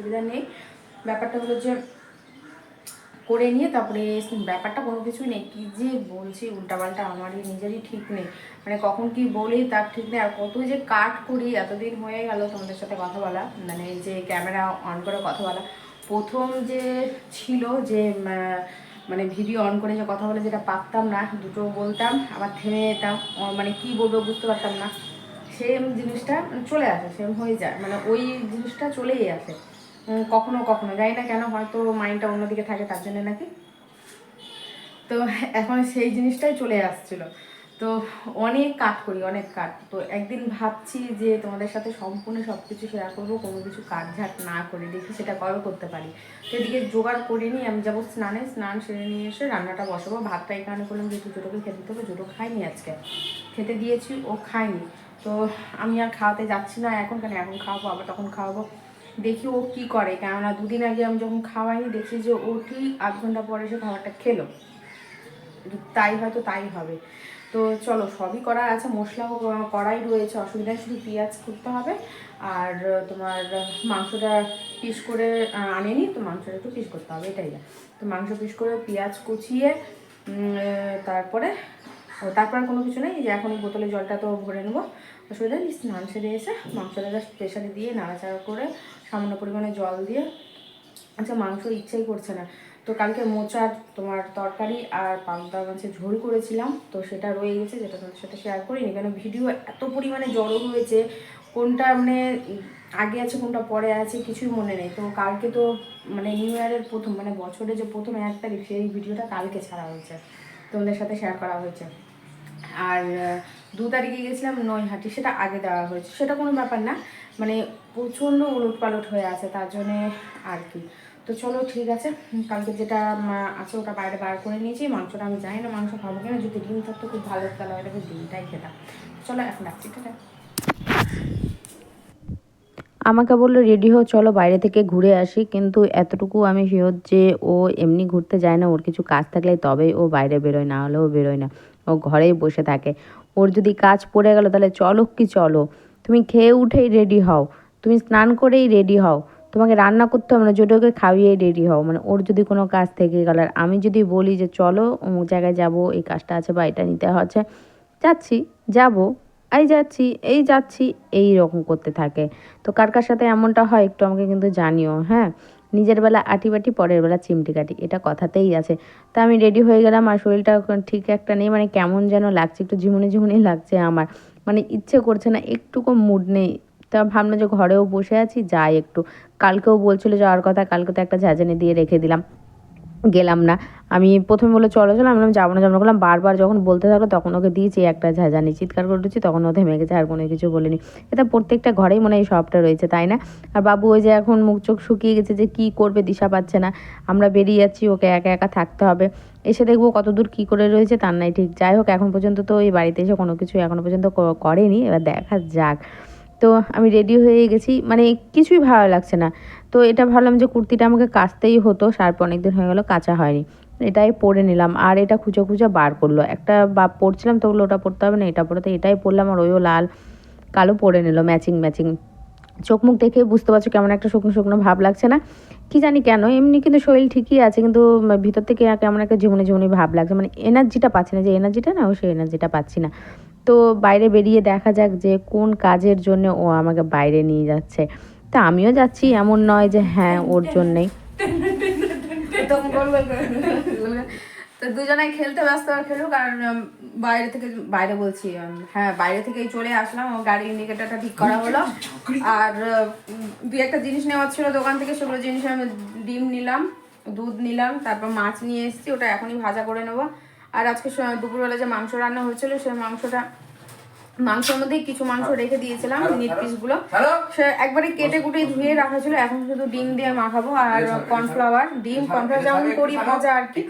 অসুবিধা নেই। ব্যাপারটা হলো যে করে নিয়ে তারপরে ব্যাপারটা কোনো কিছুই নেই। কি যে বলছি, উল্টাপাল্টা আমারই, নিজেরই ঠিক নেই। মানে কখন কি বলি তার ঠিক নেই। আর কত যে কাট করি, এতদিন হয়ে গেল তোমাদের সাথে কথা বলা মানে যে ক্যামেরা অন করে কথা বলা। প্রথম যে ছিল যে মানে ভিডিও অন করে যে কথা বলে, যেটা পারতাম না, দুটো বলতাম, আবার থেমে যেতাম। মানে কি বলব বুঝতে পারতাম না। সেম জিনিসটা চলে আসে, সেম হয়ে যায়। মানে ওই জিনিসটা চলেই আসে। কখনো কখনো। জানি না কেন হয়তো মাইন্ডটা অন্যদিকে থাকে, তার জন্য নাকি। তো এখন সেই জিনিসটাই চলে আসছিল। তো অনেক কাট করি, অনেক কাট। তো একদিন ভাবছি যে তোমাদের সাথে সম্পূর্ণ সব কিছু শেয়ার করব, কোনো কিছু কাট ঝাট না করে দেখি সেটা কবে করতে পারি। তো এদিকে জোগাড় করে নিই আমি যাব স্নানে, স্নান সেরে নিয়ে এসে রান্নাটা বসাবো। ভাতটা এই কারণে করলাম, যেহেতু জোটোকে খেতে দিতে হবে জোটো খাইনি আজকে। খেতে দিয়েছি, ও খায়নি। তো আমি আর খাওয়াতে যাচ্ছি না, এখন কেন? এখন খাওয়াবো, আবার তখন খাওয়াবো। দেখি ও কি করে। কেননা দুদিন আগে আমি যখন খাওয়াইনি, দেখছি যে ও ঠিক আধ ঘণ্টা পরে এসে খাবারটা খেলো। তাই হয়তো তাই হবে। তো চলো, সবই করা আছে, মশলাও করাই রয়েছে অসুবিধা শুধু পেঁয়াজ করতে হবে। আর তোমার মাংসটা পিস করে আনেনি, তো মাংসটা একটু পিস করতে হবে, এটাই। তো মাংস পিস করে পেঁয়াজ কুচিয়ে তারপরে তারপর কোনো কিছু নেই, যে এখন বোতলে জলটা তো ভরে নেব। নেই, স্নান সেরে এসে মাংসটা জাস্ট প্রেশারে দিয়ে নাড়াচাড়া করে সামান্য পরিমাণে জল দিয়ে আচ্ছা মাংস ইচ্ছাই করছে না। তো কালকে মোচার তোমার তরকারি আর পান্তা মাছের ঝোল করেছিলাম, তো সেটা রয়ে গেছে, যেটা তোমাদের সাথে শেয়ার করিনি। কেন ভিডিও এত পরিমাণে জড়ো হয়েছে, কোনটা মানে আগে আছে, কোনটা পরে আছে, কিছুই মনে নেই। তো কালকে তো মানে নিউ ইয়ারের প্রথম মানে বছরে যে প্রথম এক তারিখ, সেই ভিডিওটা কালকে ছাড়া হয়েছে, তোমাদের সাথে শেয়ার করা হয়েছে। আর দু তারিখে গেছিলাম নৈহাটি, সেটা আগে দেওয়া হয়েছে। সেটা কোনো ব্যাপার না মানে প্রচণ্ড উলট পালট হয়ে আছে, তার জন্যে আর কি। তো চলো, ঠিক আছে। কালকে যেটা আছে, ওটা বাইরে বার করে নিয়েছি। মাংসটা আমি জানি না, মাংস খাব কিনা। যদি ডিম থাকতো, খুব ভালো তাহলে আমি ডিমটাই খেতাম। চলো, এখন রাখছি আছে আমাকে বলল, রেডি হো চলো বাইরে থেকে ঘুরে আসি। কিন্তু এতটুকু আমি শিওর যে ও এমনি ঘুরতে যায় না, ওর কিছু কাজ থাকলে তবেই ও বাইরে বেরোয়, না হলেও বেরোয় না। ও ঘরেই বসে থাকে। ওর যদি কাজ পড়ে গেল তাহলে চলো কি চলো। তুমি খেয়ে উঠেই রেডি হও। তুমি স্নান করেই রেডি হও। তোমাকে রান্না করতে হবে না যেটাকে খাইয়েই রেডি হও। মানে ওর যদি কোনো কাজ থেকে গেল আর আমি যদি বলি যে চলো অমুক জায়গায় যাব, এই কাজটা আছে বা এটা নিতে হচ্ছে, যাচ্ছি, যাব, এই যাচ্ছি এই যাচ্ছি, এই রকম করতে থাকে। তো কার কার সাথে এমনটা হয় একটু আমাকে কিন্তু জানিও হ্যাঁ? নিজের বেলা আটি বাটি, পরের বেলা চিমটি কাটি, এটা কথাতেই আছে। তা আমি রেডি হয়ে গেলাম আর শরীরটা ঠিক একটা নেই মানে কেমন যেন লাগছে, একটু ঝিমুনি ঝিমুনি লাগছে আমার। মানে ইচ্ছে করছে না, একটুকু মুড নেই। তা ভাবলাম যে ঘরেও বসে আছি, যাই একটু। কালকেও বলছিল যাওয়ার কথা, কালকে তো একটা ঝাঁঝানি দিয়ে রেখে দিলাম। গেলাম না। আমি প্রথমে বলে চলো চলো। আমি যাব না যাব না। করলাম বারবার যখন বলতে থাকল, তখন ওকে দিয়েছি, একটা ঝাঁঝানি চিৎকার করে দিচ্ছি তখন ও থেমে গেছে, আর কোনো কিছু বলিনি। এটা প্রত্যেকটা ঘরেই মনে হয় সবটা রয়েছে, তাই না? আর বাবু ওই যে এখন মুখ চোখ শুকিয়ে গেছে যে কি করবে, দিশা পাচ্ছে না। আমরা বেরিয়ে যাচ্ছি, ওকে একা একা থাকতে হবে। এসে দেখব কতদূর কি করে রয়েছে, তার নাই ঠিক। যাই হোক, এখন পর্যন্ত তো এই বাড়িতে এসে কোনো কিছু এখনও পর্যন্ত করেনি। এবার দেখা যাক। তো আমি রেডি হয়ে গেছি। মানে কিছুই ভালো লাগছে না। তো এটা ভাবলাম যে কুর্তিটা আমাকে কাচতেই হতো শার্প অনেকদিন হয়ে গেলো, কাঁচা হয়নি। এটাই পরে নিলাম। আর এটা খুঁজে খুঁজে বার করল। একটা বা পরছিলাম, তো বলল, ওটা পরতে হবে না, এটা পরে। এটাই পরলাম, আর ওইও লাল, কালো পরে নিল ম্যাচিং ম্যাচিং চোখ মুখ দেখে বুঝতে পারছ কেমন একটা শুকনো শুকনো ভাব লাগছে না? কি জানি কেন, এমনি কিন্তু শরীর ঠিকই আছে, কিন্তু ভিতর থেকে কেমন একটা জীবনে জীবনে ভাব লাগছে। মানে এনার্জিটা পাচ্ছি না, যে এনার্জিটা না ও সেই এনার্জিটা পাচ্ছি না। তো বাইরে বেরিয়ে দেখা যাক যে কোন কাজের জন্য ও আমাকে বাইরে নিয়ে যাচ্ছে। তা আমিও যাচ্ছি, এমন নয় যে হ্যাঁ ওর জন্যেই। তো দুজনে খেলতে ব্যস্ত আর খেলুক আর বাইরে থেকে, বাইরে বলছি হ্যাঁ বাইরে থেকেই চলে আসলাম ও গাড়ির ইন্ডিকেটারটা ঠিক করা হলো। আর দুই একটা জিনিস নেওয়ার ছিল দোকান থেকে, সেগুলো জিনিস আমি ডিম নিলাম, দুধ নিলাম, তারপর মাছ নিয়ে এসেছি, ওটা এখনই ভাজা করে নেব। আর আজকে দুপুরবেলা যে মাংস রান্না হয়েছিল সেই মাংসটা মাংসের মধ্যে কিছু মাংস রেখে দিয়েছিলাম নিট পিসগুলো। একবারে কেটে কুটে ধুয়ে রাখা ছিল এখন শুধু ডিম দিয়ে মাখাবো আর কর্নফ্লাওয়ার। ডিম কর্নফ্লাওয়ার যেমন করি ভাজা আর কি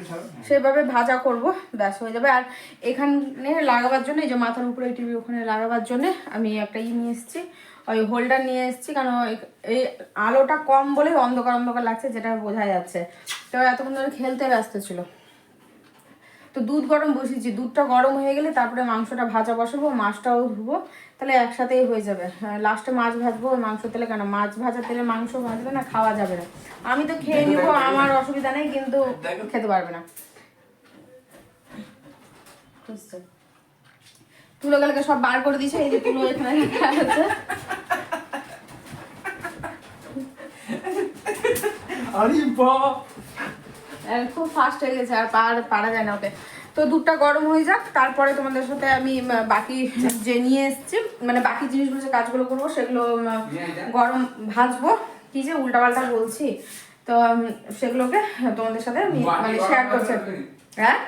সেভাবে ভাজা করব ব্যাস হয়ে যাবে। আর এখানে লাগাবার জন্য এই যে মাথার উপরে টিভি ওখানে লাগাবার জন্য আমি একটা ই নিয়ে এসেছি ওই হোল্ডার নিয়ে এসেছি কারণ এই- এই আলোটা কম বলে অন্ধকার অন্ধকার লাগছে যেটা বোঝা যাচ্ছে। তো এতক্ষণ ধরে খেলতে ব্যস্ত ছিল। তো দুধ গরম বসিয়েছি দুধটা গরম হয়ে গেলে তারপরে মাংসটা ভাজা বসাবো মাছটাও ধুবো তাহলে একসাথেই হয়ে যাবে। লাস্টে মাছ ভাজবো মাংস তেলে কেন? মাছ ভাজা তেলে মাংস ভাজবে না খাওয়া যাবে না। আমি তো খেয়ে নিবো আমার অসুবিধা নেই কিন্তু খেতে পারবে না। তুলো গালকে সব বার করে দিয়েছে এই যে তুলো এখানে আছে। আরে আর খুব ফাস্ট হয়ে গেছে আর পার- পারা যায় না ওকে তো দুধটা গরম হয়ে যাক তারপরে তোমাদের সাথে আমি বাকি যে নিয়ে এসেছি মানে বাকি জিনিসগুলো যে কাজগুলো করব সেগুলো গরম ভাজবো। কি যে উল্টাপাল্টা বলছি। তো সেগুলোকে তোমাদের সাথে আমি মানে শেয়ার করছি। হ্যাঁ?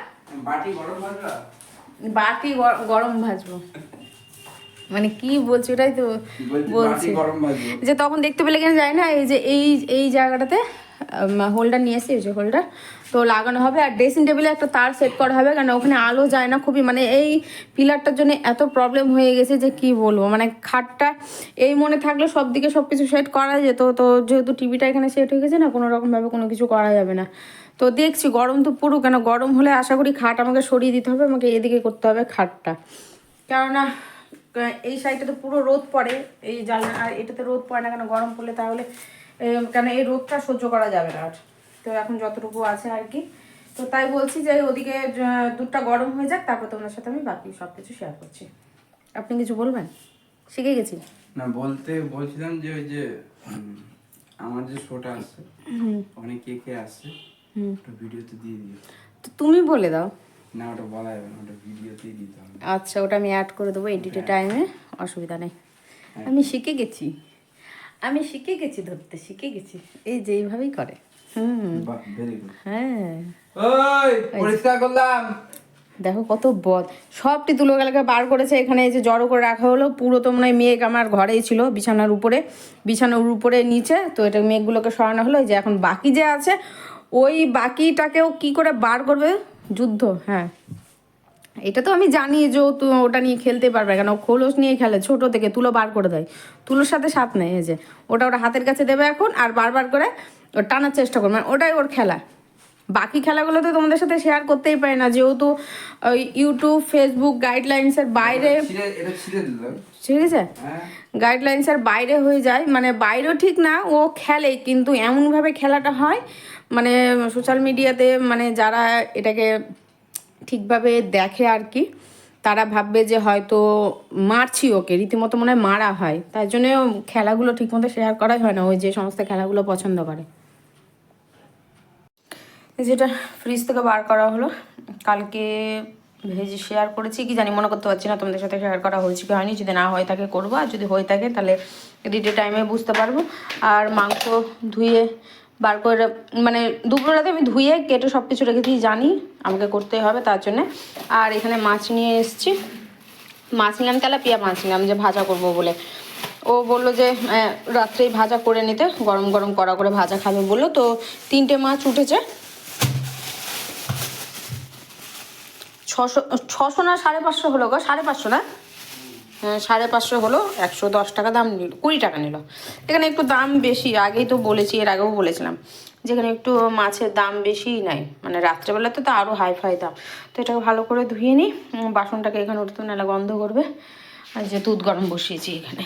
বাটি গরম ভাজবো? মানে কি বলছি ওটাই তো বলছি যে তখন দেখতে পেলে কিনা যায় না এই যে এই এই জায়গাটাতে হোল্ডার নিয়ে এই যে হোল্ডার। তো লাগানো হবে আর ড্রেসিং টেবিলে একটা তার সেট করা হবে, কারণ ওখানে আলো যায় না খুবই। মানে এই পিলারটার জন্য এত প্রবলেম হয়ে গেছে যে কি বলব? মানে খাটটা এই মনে থাকলে সব দিকে সব কিছু সেট করা যেত। তো যেহেতু টিভিটা এখানে সেট হয়ে গেছে না, কোনো রকমভাবে কোনো কিছু করা যাবে না। তো দেখছি গরম তো পুরো, কেন গরম হলে আশা করি খাট আমাকে সরিয়ে দিতে হবে, আমাকে এদিকে করতে হবে খাটটা। কেননা এই সাইডটা তো পুরো রোদ পড়ে, এই জানলা আর এটাতে রোদ পড়ে না, কেন গরম পড়লে তাহলে কেন এই রোদটা সহ্য করা যাবে না আর। তো এখন যতটুকু আছে আর কি। তো তাই বলছি যে ওদিকে দুধটা গরম হয়ে যাক তারপর তোমার সাথে আমি বাকি সব কিছু শেয়ার করছি। আপনি কিছু বলবেন? শিখে গেছি। না বলতে বলছিলাম যে ওই যে আমার যে শোটা আছে অনেক কে কে আসছে ওটা ভিডিওতে দিয়ে দিও। তো তুমি বলে দাও। না ওটা বলা যাবে না ওটা ভিডিওতেই দিতে হবে। আচ্ছা ওটা আমি অ্যাড করে দেবো এডিটের টাইমে অসুবিধা নেই। আমি শিখে গেছি। আমি শিখে গেছি ধরতে শিখে গেছি। এই যে এইভাবেই করে। হুম। হ্যাঁ। পরিষ্কার করলাম। দেখো কত বদ সবটি তুলো গেলাকে বার করেছে এখানে এই যে জড়ো করে রাখা হলো। পুরো তো মনে হয় মেঘ আমার ঘরেই ছিল বিছানার উপরে। বিছানার উপরে নিচে তো এটা মেঘগুলোকে সরানো হলো। এই যে এখন বাকি যে আছে ওই বাকিটাকেও কি করে বার করবে? যুদ্ধ হ্যাঁ। এটা তো আমি জানি যে তো ওটা নিয়ে খেলতে পারবে কেন খোলস নিয়ে খেলে ছোট থেকে তুলো বার করে দেয়। তুলোর সাথে সাপ নেই এই যে। ওটা ওটা হাতের কাছে দেবে এখন আর বারবার করে ওর টানার চেষ্টা করবে। মানে ওটাই ওর খেলা। বাকি খেলাগুলো তো তোমাদের সাথে শেয়ার করতেই পারি না। যেহেতু ইউটিউব ফেসবুক গাইডলাইন্সের বাইরে ঠিক আছে গাইডলাইন্সের বাইরে হয়ে যায়। মানে বাইরেও ঠিক না ও খেলে কিন্তু এমনভাবে খেলাটা হয় মানে সোশ্যাল মিডিয়াতে মানে যারা এটাকে ঠিকভাবে দেখে আর কি। তারা ভাববে যে হয়তো মারছি ওকে, রীতিমতো মনে হয় মারা হয়। তাই জন্য খেলাগুলো ঠিকমতো শেয়ার করাই হয় না, ওই যে সমস্ত খেলাগুলো পছন্দ করে। যেটা ফ্রিজ থেকে বার করা হলো, কালকে ভেজে শেয়ার করেছি, কি জানি, মনে করতে পারছি না, তোমাদের সাথে শেয়ার করা হয়েছে কি হয়নি, যদি না হয়ে থাকে করব, আর যদি হয়ে থাকে তাহলে এডিটে টাইমে বুঝতে পারব। আর মাংস ধুয়ে বার করে মানে দুপুরবেলাতে আমি ধুয়ে কেটে সব কিছু রেখে রেখেছি জানি আমাকে করতে হবে তার জন্যে। আর এখানে মাছ নিয়ে এসেছি। মাছ নিলাম তেলাপিয়া মাছ নিলাম, যে ভাজা করব বলে। ও বলল যে রাত্রেই ভাজা করে নিতে, গরম গরম কড়া করে ভাজা খাবে বলল। তো তিনটে মাছ উঠেছে। ছশো ছশো না সাড়ে পাঁচশো হলো গো, সাড়ে পাঁচশো না? সাড়ে পাঁচশো হলো, একশো দশ টাকা দাম নিল, কুড়ি টাকা নিল। এখানে একটু দাম বেশি, আগেই তো বলেছি, এর আগেও বলেছিলাম, যেখানে একটু মাছের দাম বেশিই নাই। মানে রাত্রেবেলাতে তো আরও হাই ফাই দাম। তো এটাকে ভালো করে ধুয়ে নিই বাসনটাকে এখানে উঠতে নাহলে গন্ধ করবে। আর যে দুধ গরম বসিয়েছি এখানে।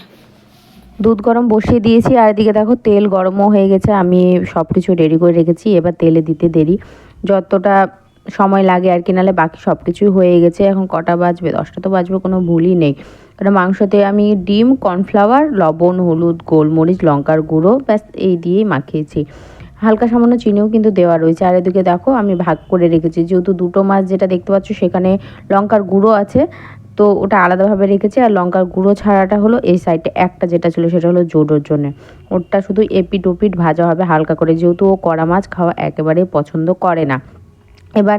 দুধ গরম বসিয়ে দিয়েছি, আর এদিকে দেখো তেল গরমও হয়ে গেছে, আমি সব কিছু রেডি করে রেখেছি, এবার তেলে দিতে দেরি। যতটা সময় লাগে আর কি, নাহলে বাকি সব কিছুই হয়ে গেছে, এখন কটা বাজবে? দশটা তো বাজবে, কোনো ভুলই নেই। কারণ মাংসতে আমি ডিম, কর্নফ্লাওয়ার, লবণ, হলুদ, গোলমরিচ, লঙ্কার গুঁড়ো, ব্যাস, এই দিয়েই মাখিয়েছি। হালকা সামান্য চিনিও কিন্তু দেওয়া রয়েছে। আর এদিকে দেখো, আমি ভাগ করে রেখেছি। যেহেতু দুটো মাছ যেটা দেখতে পাচ্ছ, সেখানে লঙ্কার গুঁড়ো আছে, তো ওটা আলাদাভাবে রেখেছি। আর লঙ্কার গুঁড়ো ছাড়াটা হলো এই সাইডে একটা যেটা ছিল, সেটা হলো জোডোর জন্য। ওটা শুধু এপিট ওপিট ভাজা হবে হালকা করে, যেহেতু ও কড়া মাছ খাওয়া একেবারেই পছন্দ করে না। এবার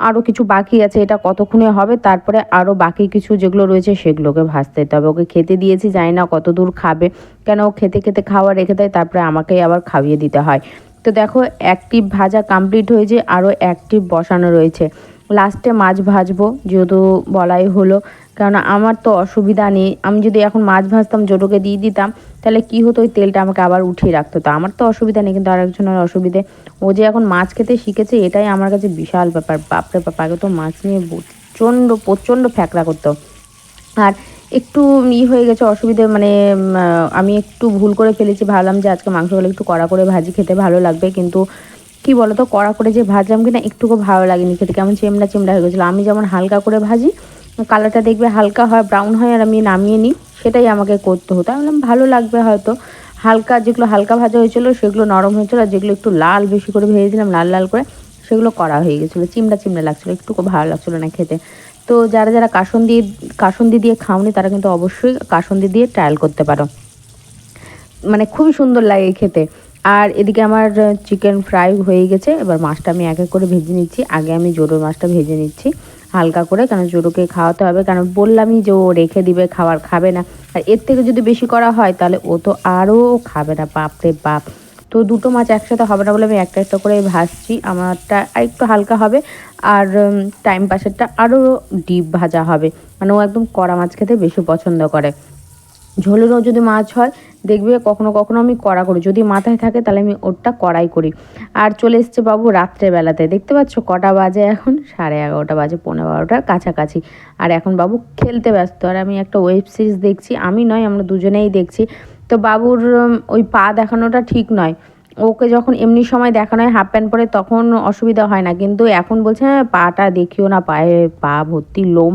আরও কিছু বাকি আছে, এটা কতক্ষণে হবে? তারপরে আরও বাকি কিছু যেগুলো রয়েছে সেগুলোকে ভাজতে দিতে হবে। ওকে খেতে দিয়েছি, জানি না কত দূর খাবে। কেন ও খেতে খেতে খাওয়া রেখে দেয়, তারপরে আমাকেই আবার খাইয়ে দিতে হয়। তো দেখো, একটি ভাজা কমপ্লিট হয়েছে আরও একটি বসানো রয়েছে। লাস্টে মাছ ভাজবো, যেহেতু বলাই হলো। কেননা আমার তো অসুবিধা নেই। আমি যদি এখন মাছ ভাজতাম, জোটোকে দিয়ে দিতাম, তাহলে কি হতো? ওই তেলটা আমাকে আবার উঠিয়ে রাখতো। তো আমার তো অসুবিধা নেই, কিন্তু আরেকজনের অসুবিধে। ও যে এখন মাছ খেতে শিখেছে, এটাই আমার কাছে বিশাল ব্যাপার। বাপরে বাপ, আগে তো মাছ নিয়ে প্রচণ্ড প্রচণ্ড ফ্যাকড়া করতো। আর একটু ই হয়ে গেছে, অসুবিধে মানে আমি একটু ভুল করে ফেলেছি। ভাবলাম যে আজকে মাংস মাংসগুলো একটু কড়া করে ভাজি খেতে ভালো লাগবে, কিন্তু কি বলতো, কড়া করে যে ভাজলাম কিনা একটুকু ভালো লাগেনি খেতে। কেমন চেমড়া চেমড়া হয়ে গেছিল। আমি যেমন হালকা করে ভাজি, কালারটা দেখবে হালকা হয় ব্রাউন হয়, আর আমি নামিয়ে নিই, সেটাই আমাকে করতে হতো। আমি বললাম, ভালো লাগবে হয়তো। হালকা যেগুলো হালকা ভাজা হয়েছিল, সেগুলো নরম হয়েছিল, আর যেগুলো একটু লাল বেশি করে ভেজেছিলাম লাল লাল করে, সেগুলো করা হয়ে গেছিল। চিমড়া চিমড়া লাগছিল, একটুকু ভালো লাগছিল না খেতে। তো যারা যারা কাসন্দি কাসন্দি দিয়ে খাওনি, তারা কিন্তু অবশ্যই কাসন্দি দিয়ে ট্রায়াল করতে পারো। মানে খুবই সুন্দর লাগে খেতে। আর এদিকে আমার চিকেন ফ্রাই হয়ে গেছে। এবার মাছটা আমি এক এক করে ভেজে নিচ্ছি। আগে আমি জোরোর মাছটা ভেজে নিচ্ছি। হালকা করে কারণ জোরোকে খাওয়াতে হবে। কারণ বললামই যে ও রেখে দিবে, খাবার খাবে না। আর এর থেকে যদি বেশি করা হয়, তাহলে ও তো আরও খাবে না। বাপরে বাপ। তো দুটো মাছ একসাথে হবে না বলে আমি একটা একটা করে ভাজছি। আমারটা একটু হালকা হবে। আর টাইম পাসেরটা আরও ডিপ ভাজা হবে। মানে ও একদম কড়া মাছ খেতে বেশি পছন্দ করে। ঝোলেরও যদি মাছ হয়, দেখবে কখনো কখনো আমি কড়া করি। যদি মাথায় থাকে, তাহলে আমি ওরটা কড়াই করি। আর চলে এসছে বাবু রাত্রেবেলাতে। দেখতে পাচ্ছ, কটা বাজে এখন? সাড়ে এগারোটা বাজে পনেরো বারোটার কাছাকাছি। আর এখন বাবু খেলতে ব্যস্ত। আর আমি একটা ওয়েব সিরিজ দেখছি। আমি নয়, আমরা দুজনেই দেখছি। তো বাবুর ওই পা দেখানোটা ঠিক নয়। ওকে যখন এমনি সময় দেখানো হয় হাফ প্যান্ট পরে, তখন অসুবিধা হয় না। কিন্তু এখন বলছে হ্যাঁ পাটা দেখিও না, পায়ে পা ভর্তি লোম।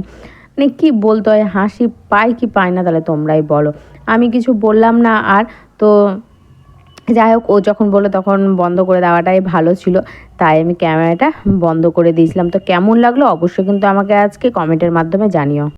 মানে কি বলতে হয় হাসি পায় কি পায় না তাহলে তোমরাই বলো। আমি কিছু বললাম না আর, তো যাই হোক, ও যখন বলল তখন বন্ধ করে দেওয়াটাই ভালো ছিল। তাই আমি ক্যামেরাটা বন্ধ করে দিয়েছিলাম। তো কেমন লাগল অবশ্যই কিন্তু আমাকে আজকে কমেন্টের মাধ্যমে জানিও।